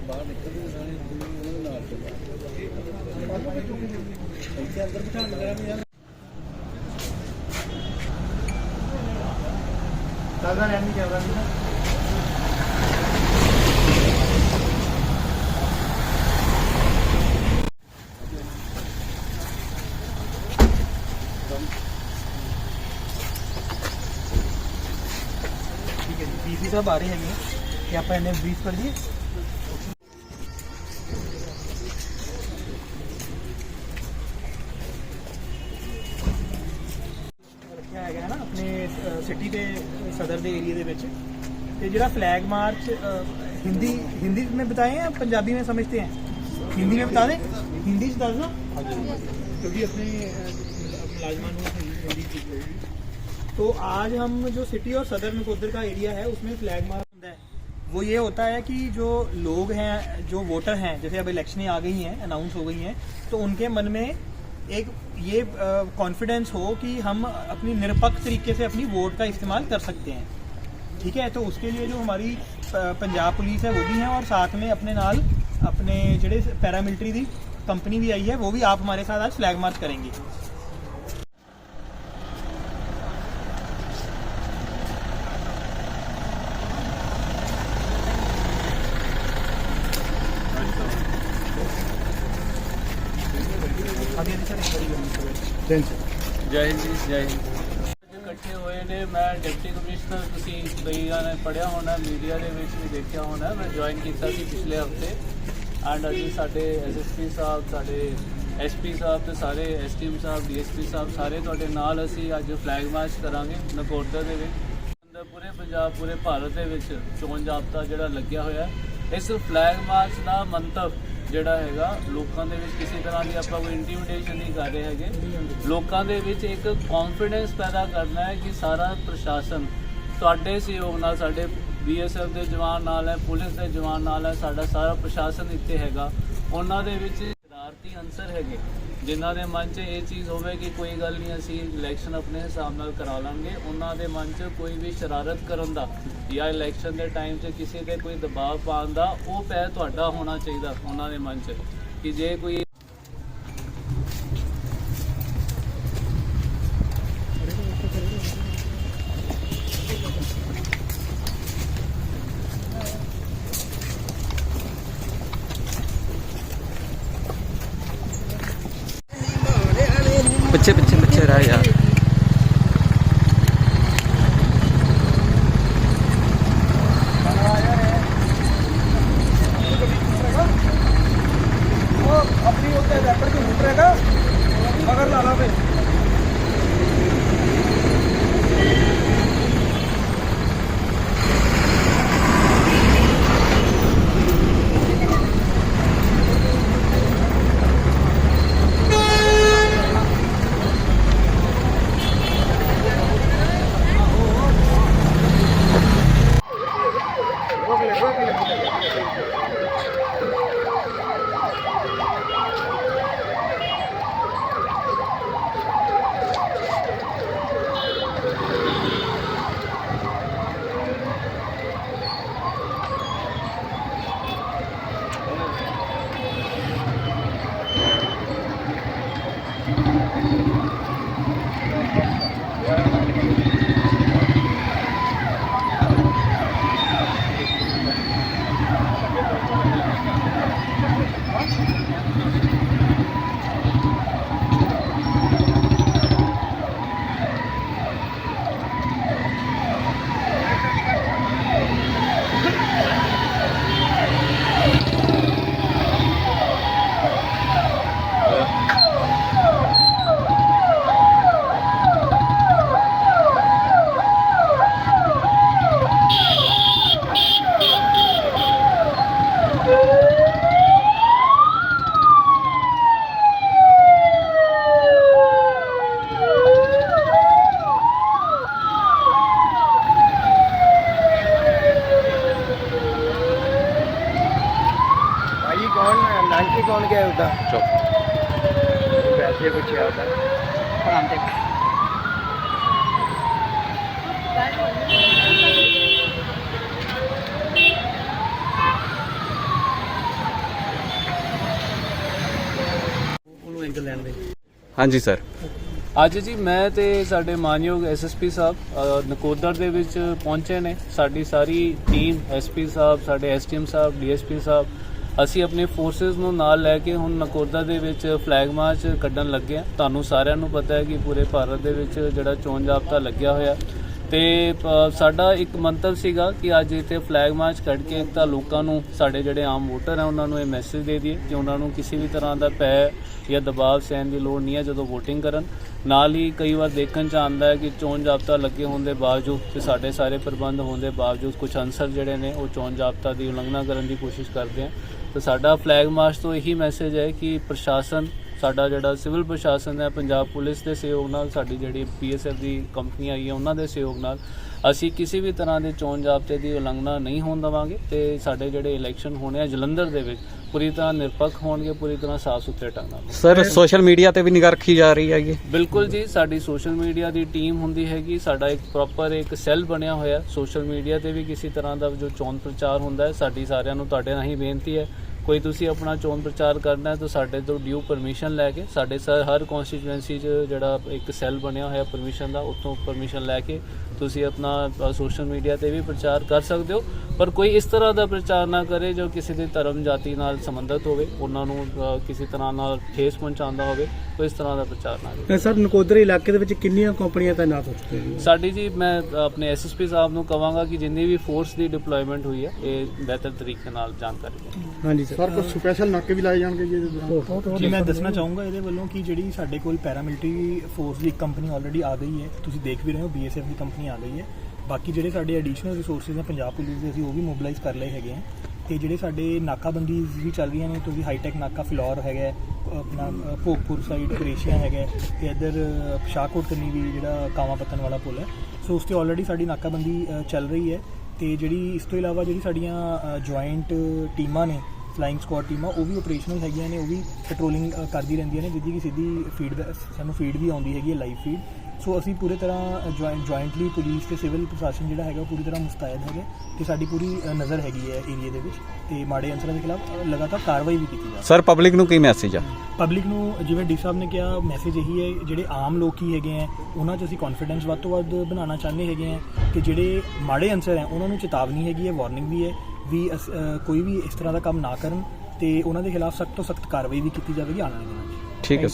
ਆਪਾਂ ਬਾਹਰ ਨਿਕਲਦੇ ਸਾਰੇ ਉਹਨਾਂ ਦੇ ਨਾਲ ਚੱਲਦਾ ਇੱਥੇ ਅੰਦਰ ਬਿਠਾ ਲਿਆ ਵੀ ਯਾਰ ਦਾਦਾ ਨੇ ਨਹੀਂ ਚੱਲਦਾ ਨਹੀਂ ਠੀਕ ਹੈ ਜੀ ਪੀਸੀ ਸਾਹਿਬ ਆ ਰਹੇ ਹੈਗੇ ਕਿ ਆਪਾਂ ਇਹਨੇ ਬਰੀਫ ਕਰ ਦਈਏ। ਰੱਖਿਆ ਹੈਗਾ ਹੈ ਨਾ ਆਪਣੇ ਸਿਟੀ ਦੇ ਸਦਰ ਦੇ ਏਰੀਆ ਦੇ ਵਿੱਚ ਤੇ ਜਿਹੜਾ ਫਲੈਗ ਮਾਰਚ ਅ, ਹਿੰਦੀ ਹਿੰਦੀ में बताए या पंजाबी में समझते हैं हिंदी में बता दें हिंदी से ਦੱਸ ਦੋ क्योंकि अपने अ, मुलाजमान को हिंदी सीख होगी तो आज हम जो सिटी और सदर नकोदर का एरिया है उसमें फ्लैग मार्च होता है वो ये होता है कि जो लोग हैं जो वोटर हैं जैसे अब इलेक्शनें आ गई हैं अनाउंस हो गई हैं तो उनके मन में एक ये कॉन्फिडेंस हो कि हम अपनी निरपक्ष तरीके से अपनी वोट का इस्तेमाल कर सकते हैं। ठीक है? तो उसके लिए जो हमारी पंजाब पुलिस है, वो भी है और साथ में अपने नाल अपने, जड़े पैरामिलिट्री दी कंपनी भी आई है, वो भी आप हमारे साथ आज फ्लैग मार्च करेंगे। गली ਜੈ। ਹਿੰਦ ਜੀ, ਜੈ ਹਿੰਦ। ਅੱਜ ਇਕੱਠੇ ਹੋਏ ਨੇ, ਮੈਂ ਡਿਪਟੀ ਕਮਿਸ਼ਨਰ, ਤੁਸੀਂ ਕਈਆਂ ਨੇ ਪੜਿਆ ਹੋਣਾ, ਮੀਡੀਆ ਦੇ ਵਿੱਚ ਵੀ ਦੇਖਿਆ ਹੋਣਾ, ਮੈਂ ਜੁਆਇਨ ਕੀਤਾ ਸੀ ਪਿਛਲੇ ਹਫ਼ਤੇ। ਐਂਡ ਅੱਜ ਸਾਡੇ ਐਸਐਸਪੀ ਸਾਹਿਬ, ਸਾਡੇ ਐਸਪੀ ਸਾਹਿਬ ਤੇ ਸਾਰੇ ਐਸਟੀਐਮ ਸਾਹਿਬ ਡੀਐਸਪੀ ਸਾਹਿਬ, ਸਾਰੇ ਤੁਹਾਡੇ ਨਾਲ ਅਸੀਂ ਅੱਜ ਫਲੈਗ ਮਾਰਚ ਕਰਾਂਗੇ, ਨਕੋਦਰ ਦੇ ਵਿੱਚ। ਅੰਦਰ ਪੂਰੇ ਪੰਜਾਬ, ਪੂਰੇ ਭਾਰਤ ਦੇ ਵਿੱਚ ਚੋਣ ਜਾਬਤਾ ਜਿਹੜਾ ਲੱਗਿਆ ਹੋਇਆ ਹੈ। ਇਸ ਫਲੈਗ ਮਾਰਚ ਦਾ ਮੰਤਵ ਜਿਹੜਾ ਹੈਗਾ, ਲੋਕਾਂ ਦੇ ਵਿੱਚ ਕਿਸੇ ਤਰ੍ਹਾਂ ਦੀ ਆਪਾਂ ਕੋਈ ਇੰਟੀਮੀਡੇਸ਼ਨ ਨਹੀਂ ਕਰ ਰਹੇ ਹੈਗੇ। ਲੋਕਾਂ ਦੇ ਵਿੱਚ ਇੱਕ ਕੌਨਫੀਡੈਂਸ ਪੈਦਾ ਕਰਨਾ ਹੈ ਕਿ ਸਾਰਾ ਪ੍ਰਸ਼ਾਸਨ ਤੁਹਾਡੇ ਸਹਿਯੋਗ ਨਾਲ, ਸਾਡੇ ਬੀਐਸਐਫ ਦੇ ਜਵਾਨ ਨਾਲ ਹੈ, ਪੁਲਿਸ ਦੇ ਜਵਾਨ ਨਾਲ ਹੈ, ਸਾਡਾ ਸਾਰਾ ਪ੍ਰਸ਼ਾਸਨ ਇੱਥੇ ਹੈਗਾ। ਉਹਨਾਂ ਦੇ ਵਿੱਚ ਸ਼ਰਾਰਤੀ ਅੰਸਰ ਹੈਗੇ, ਜਿਨ੍ਹਾਂ ਦੇ ਮਨ 'ਚ ਇਹ ਚੀਜ਼ ਹੋਵੇ ਕਿ ਕੋਈ ਗੱਲ ਨਹੀਂ, ਅਸੀਂ ਇਲੈਕਸ਼ਨ ਆਪਣੇ ਹਿਸਾਬ ਨਾਲ ਕਰਾ ਲਾਂਗੇ। ਉਹਨਾਂ ਦੇ ਮਨ 'ਚ ਕੋਈ ਵੀ ਸ਼ਰਾਰਤ ਕਰਨ ਦਾ ਜਾਂ ਇਲੈਕਸ਼ਨ ਦੇ ਟਾਈਮ 'ਚ ਕਿਸੇ ਤੇ ਕੋਈ ਦਬਾਅ ਪਾਉਣ ਦਾ, ਉਹ ਪੈ ਤੁਹਾਡਾ ਹੋਣਾ ਚਾਹੀਦਾ, ਉਹਨਾਂ ਦੇ ਮਨ 'ਚ। ਕਿ ਜੇ ਕੋਈ ਪਿੱਛੇ ਪਿੱਛੇ ਪਿੱਛੇ ਰਹਿ ਯਾਰ। ਸਕਦਾ ਚੁੱਪ। ਵੈਸੇ ਪੁੱਛਿਆ ਉਹਦਾ ਆਰਾਮ ਦੇ। ਹਾਂਜੀ ਸਰ। ਅੱਜ ਜੀ ਮੈਂ ਤੇ ਸਾਡੇ ਮਾਨਯੋਗ ਐਸਐਸਪੀ ਸਾਹਿਬ ਨਕੋਦਰ ਦੇ ਵਿੱਚ ਪਹੁੰਚੇ ਨੇ। ਸਾਡੀ ਸਾਰੀ ਟੀਮ ਐਸਪੀ ਸਾਹਿਬ ਸਾਡੇ ਐਸਟੀਐਮ ਸਾਹਿਬ ਡੀਐਸਪੀ ਸਾਹਿਬ ਅਸੀਂ ਆਪਣੇ ਫੋਰਸਸ ਨੂੰ ਨਾਲ ਲੈ ਕੇ ਹੁਣ ਨਕੋਦਾ ਦੇ ਵਿੱਚ ਫਲੈਗ ਮਾਰਚ ਕੱਢਣ ਲੱਗੇ ਹਾਂ। ਤੁਹਾਨੂੰ ਸਾਰਿਆਂ ਨੂੰ ਪਤਾ ਹੈ ਕਿ ਪੂਰੇ ਭਾਰਤ ਦੇ ਵਿੱਚ ਜਿਹੜਾ ਚੋਣ ਜਾਬਤਾ ਲੱਗਿਆ ਹੋਇਆ। ਤੇ ਸਾਡਾ ਇੱਕ ਮੰਤਵ ਸੀਗਾ ਕਿ ਅੱਜ ਇੱਥੇ ਫਲੈਗ ਮਾਰਚ ਕੱਢ ਕੇ ਤਾਂ ਲੋਕਾਂ ਨੂੰ ਸਾਡੇ ਜਿਹੜੇ ਆਮ ਵੋਟਰ ਹੈ ਉਹਨਾਂ ਨੂੰ ਇਹ ਮੈਸੇਜ ਦੇ ਦਈਏ ਕਿ ਉਹਨਾਂ ਨੂੰ ਕਿਸੇ ਵੀ ਤਰ੍ਹਾਂ ਦਾ ਪੈ ਜਾਂ ਦਬਾਅ ਸਹਿਣ ਦੀ ਲੋੜ ਨਹੀਂ ਹੈ ਜਦੋਂ VOTING ਕਰਨ। ਨਾਲ ਹੀ ਕਈ ਵਾਰ ਦੇਖਣ ਚ ਆਉਂਦਾ ਹੈ ਕਿ ਚੋਣ ਜਾਬਤਾ ਲੱਗੇ ਹੋਣ ਦੇ ਬਾਵਜੂਦ ਤੇ ਸਾਡੇ ਸਾਰੇ ਪ੍ਰਬੰਧ ਹੋਣ ਦੇ ਬਾਵਜੂਦ ਕੁਝ ਅਨਸਰ ਜਿਹੜੇ ਨੇ ਉਹ ਚੋਣ ਜਾਬਤਾ ਦੀ ਉਲੰਘਣਾ ਕਰਨ ਦੀ ਕੋਸ਼ਿਸ਼ ਕਰਦੇ ਆ। ਤੇ ਸਾਡਾ ਫਲੈਗ ਮਾਰਚ ਤੋਂ ਇਹੀ ਮੈਸੇਜ ਹੈ ਕਿ ਪ੍ਰਸ਼ਾਸਨ ਸਾਡਾ ਜਿਹੜਾ ਸਿਵਲ ਪ੍ਰਸ਼ਾਸਨ ਹੈ ਪੰਜਾਬ ਪੁਲਿਸ ਦੇ ਸਹਿਯੋਗ ਨਾਲ ਸਾਡੀ ਜਿਹੜੀ ਪੀਐਸਐਫ ਦੀ ਕੰਪਨੀ ਆਈ ਹੈ ਉਹਨਾਂ ਦੇ ਸਹਿਯੋਗ ਨਾਲ ਅਸੀਂ ਕਿਸੇ ਵੀ ਤਰ੍ਹਾਂ ਦੇ ਚੋਣ ਜਾਬਤੇ ਦੀ ਉਲੰਘਣਾ ਨਹੀਂ ਹੋਣ ਦੇਵਾਂਗੇ ਤੇ ਸਾਡੇ ਜਿਹੜੇ ਇਲੈਕਸ਼ਨ ਹੋਣੇ ਆ ਜਲੰਧਰ ਦੇ ਵਿੱਚ ਪੂਰੀ ਤਰ੍ਹਾਂ ਨਿਰਪੱਖ ਹੋਣਗੇ ਪੂਰੀ ਤਰ੍ਹਾਂ ਸਾਫ਼ ਸੁਥਰੇ ਢੰਗ ਨਾਲ ਸਰ ਸੋਸ਼ਲ ਮੀਡੀਆ ਤੇ ਵੀ ਨਿਗਾਹ ਰੱਖੀ ਜਾ ਰਹੀ ਹੈਗੀ ਬਿਲਕੁਲ ਜੀ ਸਾਡੀ ਸੋਸ਼ਲ ਮੀਡੀਆ ਦੀ ਟੀਮ ਹੁੰਦੀ ਹੈਗੀ ਸਾਡਾ ਇੱਕ ਪ੍ਰੋਪਰ ਇੱਕ ਸੈੱਲ ਬਣਿਆ ਹੋਇਆ ਸੋਸ਼ਲ ਮੀਡੀਆ ਤੇ ਵੀ ਕਿਸੇ ਤਰ੍ਹਾਂ ਦਾ ਜੋ ਚੋਣ ਪ੍ਰਚਾਰ ਹੁੰਦਾ ਹੈ ਸਾਡੀ ਸਾਰਿਆਂ ਨੂੰ ਤੁਹਾਡੇ ਰਾਹੀਂ ਬੇਨਤੀ ਹੈ ਕੋਈ ਤੁਸੀਂ ਆਪਣਾ ਚੋਣ ਪ੍ਰਚਾਰ ਕਰਨਾ ਹੈ ਤਾਂ ਸਾਡੇ ਤੋਂ ਡਿਊ ਪਰਮਿਸ਼ਨ ਲੈ ਕੇ ਸਾਡੇ ਸਰ ਹਰ ਕਨਸਟੀਚੁਐਂਸੀ 'ਚ ਜਿਹੜਾ ਇੱਕ ਸੈੱਲ ਬਣਿਆ ਹੋਇਆ ਪਰਮਿਸ਼ਨ ਦਾ ਉੱਥੋਂ ਪਰਮਿਸ਼ਨ ਲੈ ਕੇ ਤੁਸੀਂ ਆਪਣਾ ਸੋਸ਼ਲ ਮੀਡੀਆ ਤੇ ਵੀ ਪ੍ਰਚਾਰ ਕਰ ਸਕਦੇ ਹੋ। ਪਰ ਕੋਈ ਇਸ ਤਰ੍ਹਾਂ ਦਾ ਪ੍ਰਚਾਰ ਨਾ ਕਰੇ ਜੋ ਕਿਸੇ ਦੇ ਧਰਮ ਜਾਤੀ ਨਾਲ ਸੰਬੰਧਿਤ ਹੋਵੇ ਉਹਨਾਂ ਨੂੰ ਕਿਸੇ ਤਰ੍ਹਾਂ ਨਾਲ ਠੇਸ ਪਹੁੰਚਾਉਂਦਾ ਹੋਵੇ ਕੋਈ ਇਸ ਤਰ੍ਹਾਂ ਦਾ ਪ੍ਰਚਾਰ ਨਾ ਕਰੇ। ਸਰ ਨਕੋਦਰ ਇਲਾਕੇ ਦੇ ਵਿੱਚ ਕਿੰਨੀਆਂ ਕੰਪਨੀਆਂ ਹੋ ਚੁੱਕੀਆਂ ਜੀ ਸਾਡੀ ਜੀ ਮੈਂ ਆਪਣੇ ਐਸਐਸਪੀ ਸਾਹਿਬ ਨੂੰ ਕਵਾਂਗਾ ਕਿ ਜਿੰਨੀ ਵੀ ਫੋਰਸ ਦੀ ਡਿਪਲੋਇਮੈਂਟ ਹੋਈ ਹੈ ਇਹ ਬਿਹਤਰ ਤਰੀਕੇ ਨਾਲ ਜਾਣਕਾਰੀ ਹਾਂਜੀ ਸਰ ਕੁਝ ਸਪੈਸ਼ਲ ਨਾਕੇ ਵੀ ਲਾਏ ਜਾਣਗੇ ਜੀ ਇਹਦੇ ਦੌਰਾਨ? ਜੀ ਮੈਂ ਦੱਸਣਾ ਚਾਹੂੰਗਾ ਇਹਦੇ ਵੱਲੋਂ ਕਿ ਜਿਹੜੀ ਸਾਡੇ ਕੋਲ ਪੈਰਾਮਿਲਟਰੀ ਫੋਰਸ ਦੀ ਇੱਕ ਕੰਪਨੀ ਆਲਰੇਡੀ ਆ ਗਈ ਹੈ ਤੁਸੀਂ ਦੇਖ ਵੀ ਰਹੇ ਹੋ ਬੀਐਸਐਫ ਦੀ ਕੰਪਨੀ ਆ ਗਈ ਹੈ। ਬਾਕੀ ਜਿਹੜੇ ਸਾਡੇ ਐਡੀਸ਼ਨਲ ਰਿਸੋਰਸਸ ਨੇ ਪੰਜਾਬ ਪੁਲਿਸ ਦੇ ਅਸੀਂ ਉਹ ਵੀ ਮੋਬਿਲਾਈਜ਼ ਕਰ ਲਏ ਹੈਗੇ ਆ ਤੇ ਜਿਹੜੇ ਸਾਡੇ ਨਾਕਾਬੰਦੀ ਵੀ ਚੱਲ ਰਹੀਆਂ ਨੇ ਤੁਸੀਂ ਹਾਈਟੈਕ ਨਾਕਾ ਫਿਲੌਰ ਹੈਗਾ ਆਪਣਾ ਭੋਗਪੁਰ ਸਾਈਡ ਕੁਰੇਸ਼ੀਆ ਹੈਗਾ ਤੇ ਇੱਧਰ ਅ, ਸ਼ਾਹਕੋਟ ਕੰਨੀ ਵੀ ਜਿਹੜਾ ਕਾਵਾਂ ਪੱਤਨ ਵਾਲਾ ਪੁਲ ਹੈ। ਸੋ ਉਸ ਤੇ ਆਲਰੇਡੀ ਸਾਡੀ ਨਾਕਾਬੰਦੀ ਚੱਲ ਰਹੀ ਹੈ। ਤੇ ਜਿਹੜੀ ਇਸ ਤੋਂ ਇਲਾਵਾ ਜਿਹੜੀ ਸਾਡੀਆਂ ਜੁਆਇੰਟ ਟੀਮਾਂ ਨੇ ਫਲਾਈਂਗ ਸਕੁਆਡ ਟੀਮਾਂ ਉਹ ਵੀ ਆਪਰੇਸ਼ਨਲ ਹੈਗੀਆਂ ਨੇ ਉਹ ਵੀ ਪੈਟਰੋਲਿੰਗ ਕਰਦੀ ਰਹਿੰਦੀਆਂ ਨੇ ਜਿਹਦੀ ਕਿ ਸਿੱਧੀ ਫੀਡਬੈਕ ਸਾਨੂੰ ਫੀਡ ਵੀ ਆਉਂਦੀ ਹੈਗੀ ਹੈ ਲਾਈਵ ਫੀਡ ਸੋ ਅਸੀਂ ਪੂਰੇ ਤਰ੍ਹਾਂ ਜੁਆਇੰਟਲੀ ਪੁਲਿਸ ਤੇ ਸਿਵਲ ਪ੍ਰਸ਼ਾਸਨ ਜਿਹੜਾ ਹੈਗਾ ਪੂਰੀ ਤਰ੍ਹਾਂ ਮੁਸਤੈਦ ਹੈਗੇ ਤੇ ਸਾਡੀ ਪੂਰੀ ਨਜ਼ਰ ਹੈਗੀ ਹੈ ਏਰੀਆ ਦੇ ਵਿੱਚ ਤੇ ਮਾੜੇ ਅੰਸਰਾਂ ਦੇ ਖਿਲਾਫ ਲਗਾਤਾਰ ਕਾਰਵਾਈ ਵੀ ਕੀਤੀ ਜਾ ਸਰ ਪਬਲਿਕ ਨੂੰ ਕੀ ਮੈਸੇਜ ਆ? ਪਬਲਿਕ ਨੂੰ ਜਿਵੇਂ ਡੀ ਸਾਹਿਬ ਨੇ ਕਿਹਾ ਮੈਸੇਜ ਇਹੀ ਹੈ ਜਿਹੜੇ ਆਮ ਲੋਕੀ ਹੈਗੇ ਆ ਉਹਨਾਂ 'ਚ ਅਸੀਂ ਕੌਨਫੀਡੈਂਸ ਵੱਧ ਤੋਂ ਵੱਧ ਬਣਾਉਣਾ ਚਾਹੁੰਦੇ ਹੈਗੇ ਆ ਕਿ ਜਿਹੜੇ ਮਾੜੇ ਅੰਸਰ ਹੈ ਉਹਨਾਂ ਨੂੰ ਚੇਤਾਵਨੀ ਹੈਗੀ ਹੈ ਵਾਰਨਿੰਗ ਵੀ ਹੈ ਵੀ ਕੋਈ ਵੀ ਇਸ ਤਰ੍ਹਾਂ ਦਾ ਕੰਮ ਨਾ ਕਰਨ ਤੇ ਉਹਨਾਂ ਦੇ ਖਿਲਾਫ ਸਖਤ ਤੋਂ ਸਖਤ ਕਾਰਵਾਈ ਵੀ ਕੀਤੀ ਜਾਵੇਗੀ ਆਉਣ ਵਾਲੇ ਦਿਨਾਂ 'ਚ ਠੀਕ ਹੈ